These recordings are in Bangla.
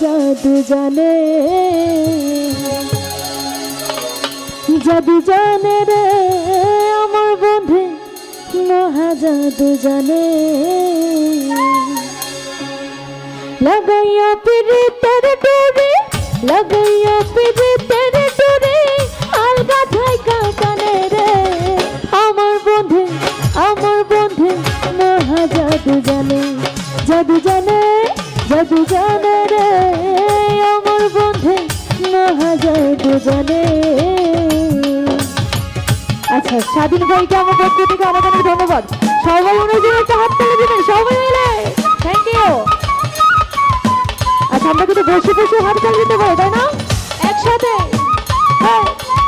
জাদু জানে। জাদু জানে রে, আমার বন্ধু মহা জাদু জানে। লাগাইয়া পিরিতের ডোরে, লাগাইয়া পিরিতের ডোরে, আলগা থাইকা কানে রে। আমার বন্ধু আমার বন্ধু মহা জাদু জানে। জাদু জানে জাদু জানে স্বাধীন ভাইকে আমার পক্ষ থেকে অনেক অনেক ধন্যবাদ। সবাই অনুযায়ী একটা হাত তুলে দিবেন সবাই মিলে। থ্যাংক ইউ আচ্ছা আমরা কিন্তু বসে বসে হাত তালি দিতে পারি তাই না? একসাথে। হ্যাঁ,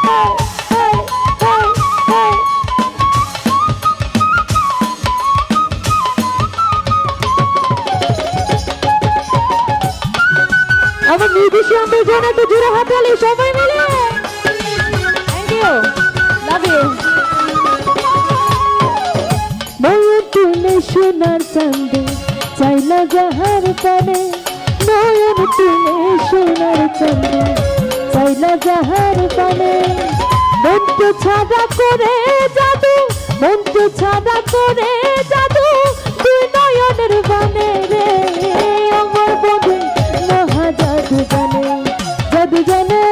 হ্যাঁ, হ্যাঁ, হ্যাঁ, হ্যাঁ। আমার জন্য একটু জোরে হাত সবাই মিলে। থ্যাংক ইউ লাভ ইউ তুলে সোনার চান্দে চাইলা যাহার পানে নয়ন তুলে সোনার চান্দে চাইলা যাহার পানে মন্ত্র ছাড়া করে জাদু, মন্ত্র ছাড়া করে জাদু তুই নয়নের বানে রে, আমার বন্ধু মহা জাদু জানে। জাদু জানে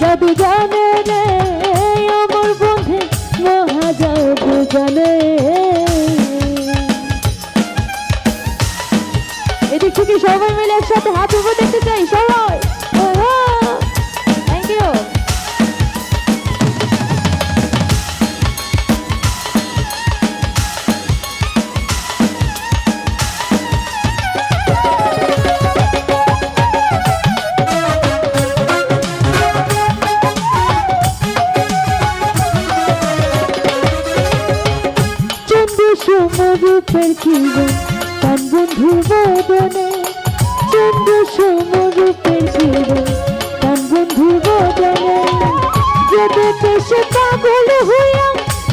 জাদু জানে রে, আমার বন্ধু মহা জাদু জানে। একসাথে হাত উপর দেখতে চাই সবাই। থ্যাংক ইউ সমরূপের জীবন তান বন্ধু বদনে। সে পাগল হইয়া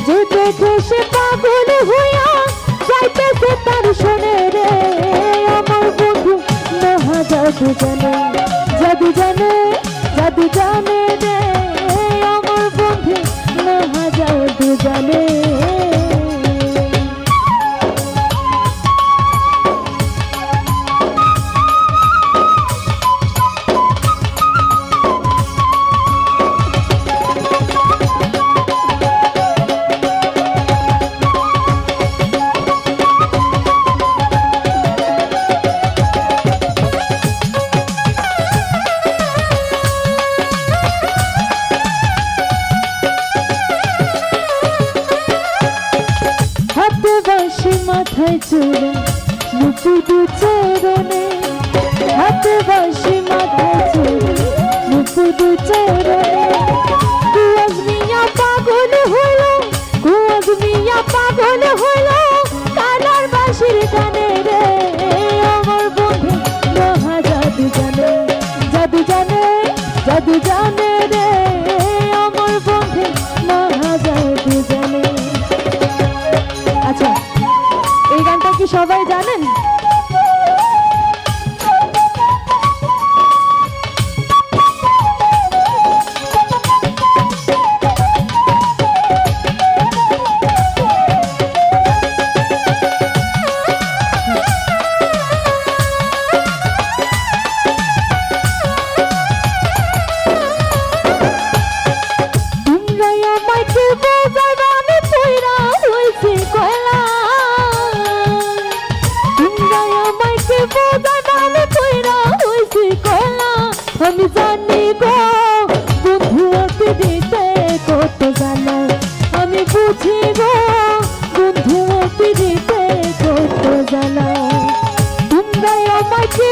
যে দেখে সে পাগল হইয়া, যাইতেছে তার শোনে রে। আমার বন্ধু মহা জাদু জানে জাদু জানে জাদু জানে রে। বাসি মাথায় চূড়া মুখি দু চরণে। হাতে বাসি মাথায় চূড়া মুখি দু চরণে। কুয়াজ মিয়া পাগল হলো কুয়াজ রে। আমার বন্ধু মহা জাদু জানে জাদু জানে জাদু জানে রে। জানি গো, বন্ধু ওকে কত জানা। আমি বুঝি গো, বন্ধু দিতে কত জানা। তোমরা আমায় কি